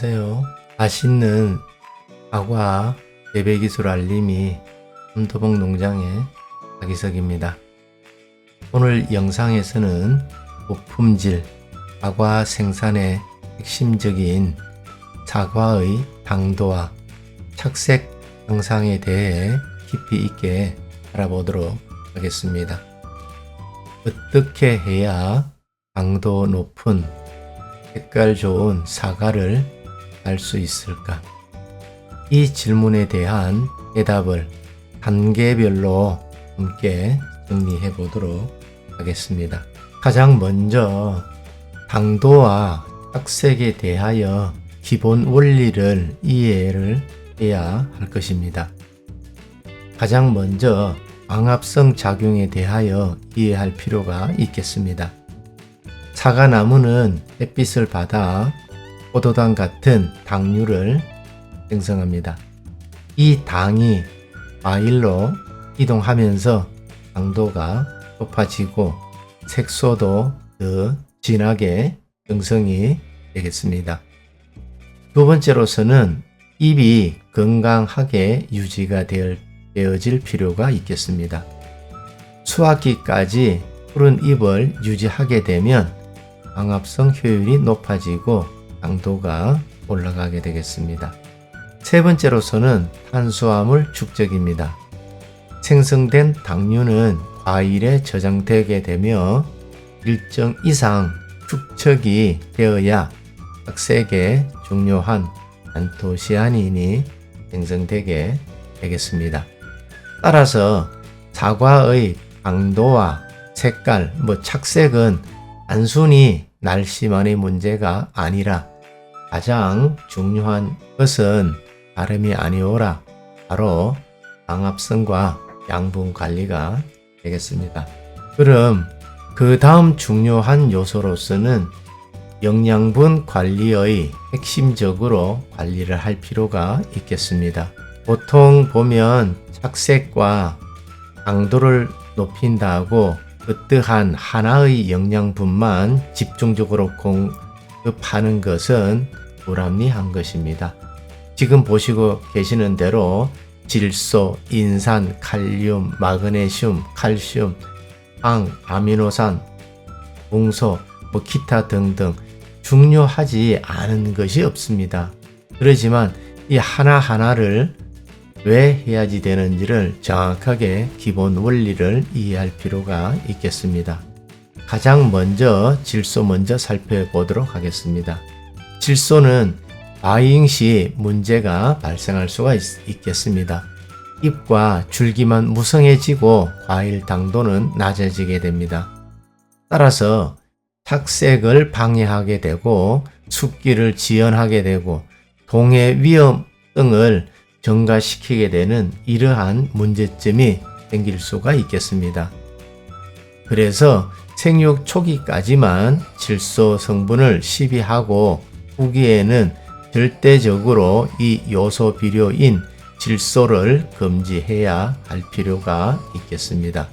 안녕하세요. 맛있는 사과 재배기술 알림이 삼도봉 농장의 박이석입니다. 오늘 영상에서는 고품질 사과 생산의 핵심적인 사과의 당도와 착색 형상에 대해 깊이 있게 알아보도록 하겠습니다. 어떻게 해야 당도 높은 색깔 좋은 사과를 알 수 있을까? 이 질문에 대한 대답을 단계별로 함께 정리해 보도록 하겠습니다. 가장 먼저 당도와 착색에 대하여 기본 원리를 이해를 해야 할 것입니다. 가장 먼저 광합성 작용에 대하여 이해할 필요가 있겠습니다. 사과나무는 햇빛을 받아 포도당 같은 당류를 생성합니다. 이 당이 과일로 이동하면서 당도가 높아지고 색소도 더 진하게 형성이 되겠습니다. 두 번째로서는 입이 건강하게 유지가 되어, 되어질 필요가 있겠습니다. 수확기까지 푸른 잎을 유지하게 되면 광합성 효율이 높아지고 당도가 올라가게 되겠습니다. 세 번째로서는 탄수화물 축적입니다. 생성된 당류는 과일에 저장되게 되며 일정 이상 축적이 되어야 착색에 중요한 안토시아닌이 생성되게 되겠습니다. 따라서 사과의 당도와 색깔, 뭐 착색은 단순히 날씨만의 문제가 아니라 가장 중요한 것은 다름이 아니오라 바로 광합성과 양분 관리가 되겠습니다. 그럼 그 다음 중요한 요소로서는 영양분 관리의 핵심적으로 관리를 할 필요가 있겠습니다. 보통 보면 착색과 강도를 높인다고 어떠한 하나의 영양분만 집중적으로 공급하는 것은 불합리한 것입니다. 지금 보시고 계시는 대로 질소, 인산, 칼륨, 마그네슘, 칼슘, 황, 아미노산, 붕소, 뭐 기타 등등 중요하지 않은 것이 없습니다. 그렇지만 이 하나하나를 왜 해야지 되는지를 정확하게 기본 원리를 이해할 필요가 있겠습니다. 가장 먼저 질소 먼저 살펴보도록 하겠습니다. 질소는 바이잉 시 문제가 발생할 수가 있, 겠습니다 잎과 줄기만 무성해지고 과일 당도는 낮아지게 됩니다. 따라서 착색을 방해하게 되고 숲기를 지연하게 되고 동해 위험 등을 증가시키게 되는 이러한 문제점이 생길 수가 있겠습니다. 그래서 생육 초기까지만 질소 성분을 시비하고 후기에는 절대적으로 이 요소 비료인 질소를 금지해야 할 필요가 있겠습니다.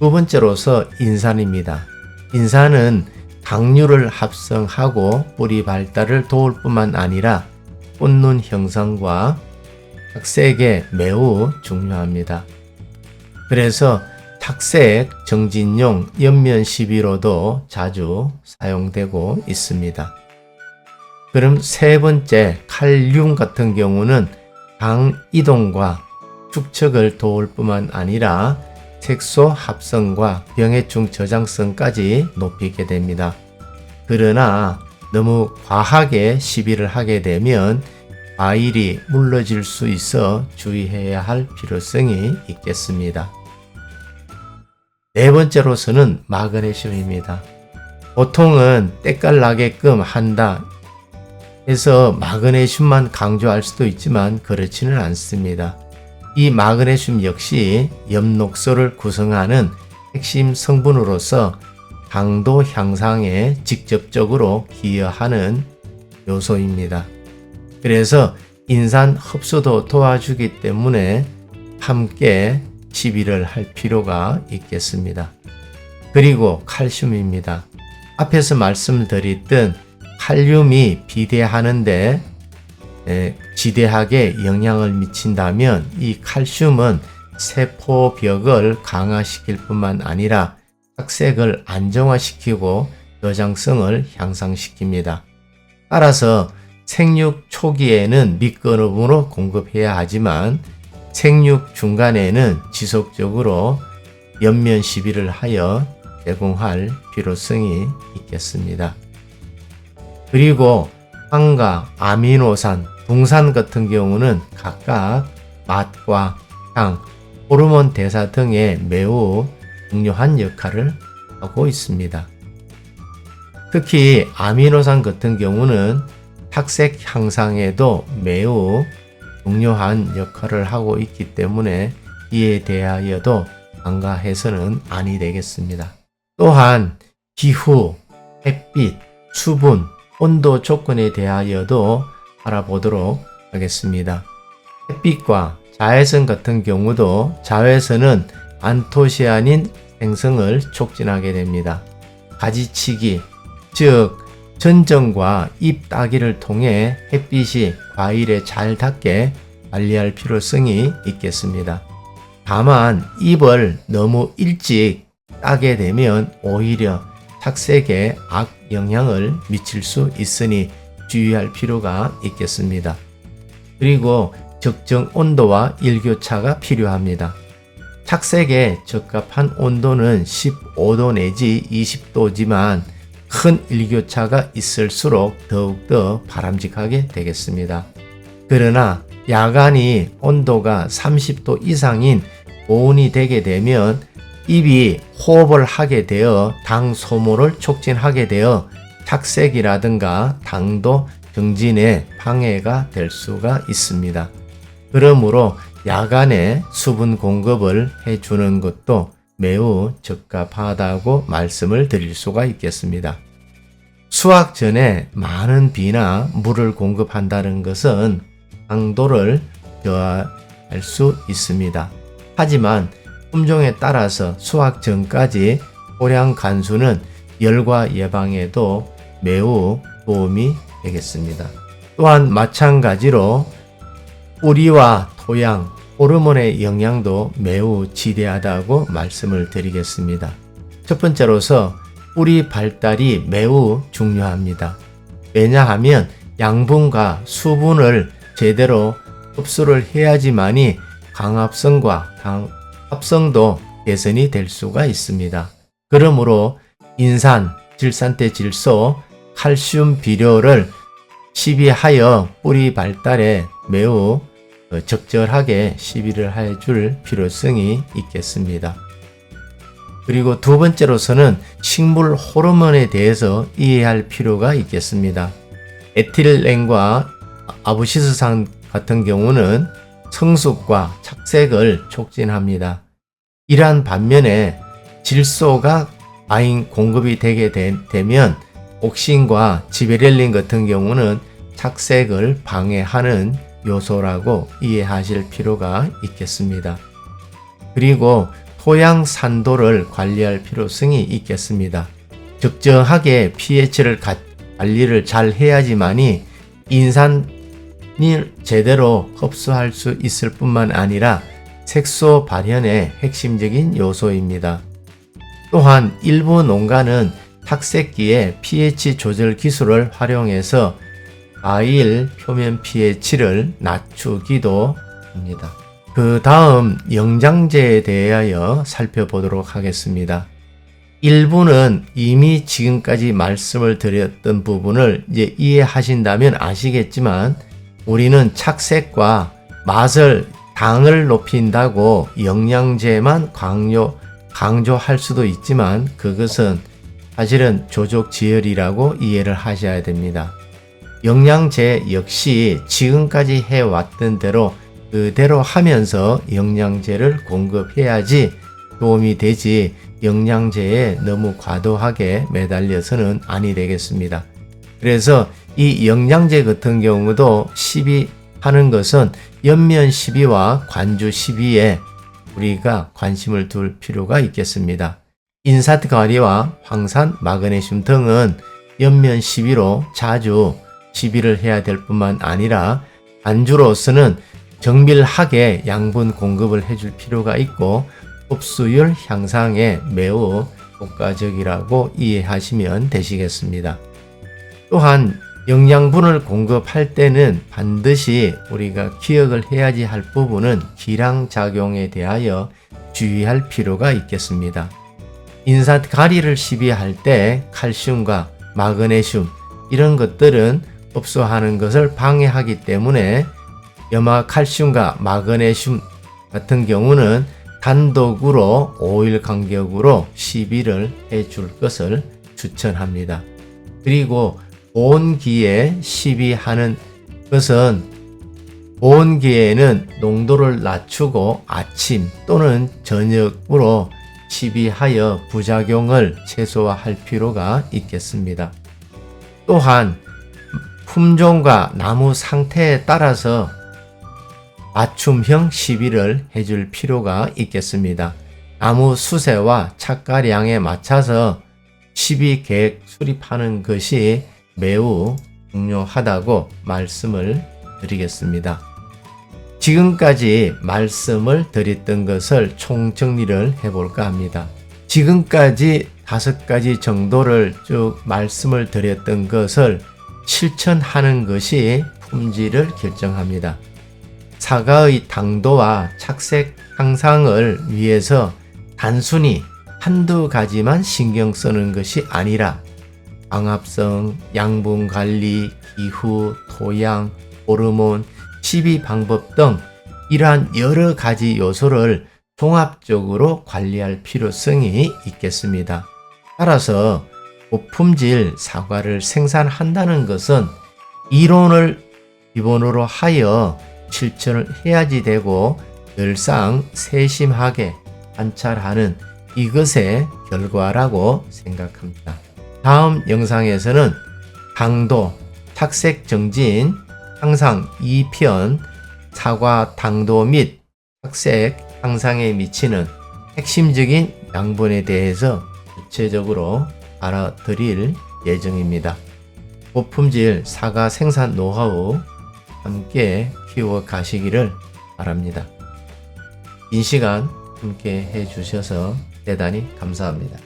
두 번째로서 인산입니다. 인산은 당류를 합성하고 뿌리 발달을 도울 뿐만 아니라 꽃눈 형성과 착색에 매우 중요합니다. 그래서 착색 정진용 옆면 시비로도 자주 사용되고 있습니다. 그럼 세 번째 칼륨 같은 경우는 당 이동과 축척을 도울 뿐만 아니라 색소 합성과 병해충 저장성까지 높이게 됩니다. 그러나 너무 과하게 시비를 하게 되면 과일이 물러질 수 있어 주의해야 할 필요성이 있겠습니다. 네 번째로서는 마그네슘입니다. 보통은 때깔 나게끔 한다 해서 마그네슘만 강조할 수도 있지만 그렇지는 않습니다. 이 마그네슘 역시 엽록소를 구성하는 핵심 성분으로서 강도 향상에 직접적으로 기여하는 요소입니다. 그래서 인산 흡수도 도와주기 때문에 함께 시비를 할 필요가 있겠습니다. 그리고 칼슘입니다. 앞에서 말씀드렸던 칼륨이 비대하는데 에, 지대하게 영향을 미친다면 이 칼슘은 세포벽을 강화시킬 뿐만 아니라 착색을 안정화시키고 여장성을 향상시킵니다. 따라서 생육 초기에는 밑거름으로 공급해야 하지만 생육 중간에는 지속적으로 연면 시비를 하여 제공할 필요성이 있겠습니다. 그리고 황과 아미노산, 붕산 같은 경우는 각각 맛과 향, 호르몬 대사 등에 매우 중요한 역할을 하고 있습니다. 특히 아미노산 같은 경우는 탁색 향상에도 매우 중요한 역할을 하고 있기 때문에 이에 대하여도 간과해서는 아니 되겠습니다. 또한 기후, 햇빛, 수분, 온도 조건에 대하여도 알아보도록 하겠습니다. 햇빛과 자외선 같은 경우도 자외선은 안토시아닌 생성을 촉진하게 됩니다. 가지치기, 즉 전정과 잎 따기를 통해 햇빛이 과일에 잘 닿게 관리할 필요성이 있겠습니다. 다만 잎을 너무 일찍 따게 되면 오히려 착색에 악 영향을 미칠 수 있으니 주의할 필요가 있겠습니다. 그리고 적정 온도와 일교차가 필요합니다. 착색에 적합한 온도는 15도 내지 20도지만 큰 일교차가 있을수록 더욱더 바람직하게 되겠습니다. 그러나 야간이 온도가 30도 이상인 고온이 되게 되면 입이 호흡을 하게 되어 당 소모를 촉진하게 되어 착색이라든가 당도 정진에 방해가 될 수가 있습니다. 그러므로 야간에 수분 공급을 해주는 것도 매우 적합하다고 말씀을 드릴 수가 있겠습니다. 수확 전에 많은 비나 물을 공급한다는 것은 당도를 저하할 수 있습니다. 하지만 품종에 따라서 수확 전까지 소량 간수는 열과 예방에도 매우 도움이 되겠습니다. 또한 마찬가지로 뿌리와 토양, 호르몬의 영향도 매우 지대하다고 말씀을 드리겠습니다. 첫 번째로서 뿌리 발달이 매우 중요합니다. 왜냐하면 양분과 수분을 제대로 흡수를 해야지만이 강합성과 합성도 개선이 될 수가 있습니다. 그러므로 인산, 질산태 질소, 칼슘 비료를 시비하여 뿌리 발달에 매우 적절하게 시비를 해줄 필요성이 있겠습니다. 그리고 두 번째로서는 식물 호르몬에 대해서 이해할 필요가 있겠습니다. 에틸렌과 아부시스산 같은 경우는 성숙과 착색을 촉진합니다. 이러한 반면에 질소가 과잉 공급이 되게 되, 면 옥신과 지베렐린 같은 경우는 착색을 방해하는 요소라고 이해하실 필요가 있겠습니다. 그리고 토양 산도를 관리할 필요성이 있겠습니다. 적정하게 pH를 관리를 잘 해야지만이 인산을 제대로 흡수할 수 있을 뿐만 아니라 색소 발현의 핵심적인 요소입니다. 또한 일부 농가는 탁색기에 pH 조절 기술을 활용해서 과일 표면 pH를 낮추기도 합니다. 그 다음 영장제에 대하여 살펴보도록 하겠습니다. 일부는 이미 지금까지 말씀을 드렸던 부분을 이제 이해하신다면 아시겠지만 우리는 착색과 맛을 당을 높인다고 영양제만 강요, 강조할 수도 있지만 그것은 사실은 조족 지혈이라고 이해를 하셔야 됩니다. 영양제 역시 지금까지 해왔던 대로 그대로 하면서 영양제를 공급해야지 도움이 되지 영양제에 너무 과도하게 매달려서는 아니 되겠습니다. 그래서 이 영양제 같은 경우도 시비하는 것은 연면 시비와 관주 시비에 우리가 관심을 둘 필요가 있겠습니다. 인사트 가리와 황산, 마그네슘 등은 연면 시비로 자주 시비를 해야 될 뿐만 아니라 안주로서는 정밀하게 양분 공급을 해줄 필요가 있고 흡수율 향상에 매우 효과적이라고 이해하시면 되시겠습니다. 또한 영양분을 공급할 때는 반드시 우리가 기억을 해야지 할 부분은 기량작용에 대하여 주의할 필요가 있겠습니다. 인산 가리를 시비할 때 칼슘과 마그네슘 이런 것들은 흡수하는 것을 방해하기 때문에 염화 칼슘과 마그네슘 같은 경우는 단독으로 5일 간격으로 시비를 해줄 것을 추천합니다. 그리고 보온기에 시비하는 것은 보온기에는 농도를 낮추고 아침 또는 저녁으로 시비하여 부작용을 최소화할 필요가 있겠습니다. 또한 품종과 나무 상태에 따라서 맞춤형 시비를 해줄 필요가 있겠습니다. 나무 수세와 착가량에 맞춰서 시비 계획 수립하는 것이 매우 중요하다고 말씀을 드리겠습니다. 지금까지 말씀을 드렸던 것을 총정리를 해볼까 합니다. 지금까지 다섯 가지 정도를 쭉 말씀을 드렸던 것을 실천하는 것이 품질을 결정합니다. 사과의 당도와 착색 향상을 위해서 단순히 한두 가지만 신경 쓰는 것이 아니라 광합성, 양분 관리, 기후, 토양, 호르몬, 시비 방법 등 이러한 여러 가지 요소를 종합적으로 관리할 필요성이 있겠습니다. 따라서 고품질 사과를 생산한다는 것은 이론을 기본으로 하여 실천을 해야지 되고 늘상 세심하게 관찰하는 이것의 결과라고 생각합니다. 다음 영상에서는 당도, 착색 정진, 항상 2편, 사과 당도 및 착색 향상에 미치는 핵심적인 양분에 대해서 구체적으로 알아드릴 예정입니다. 고품질 사과 생산 노하우 함께 키워 가시기를 바랍니다. 긴 시간 함께 해 주셔서 대단히 감사합니다.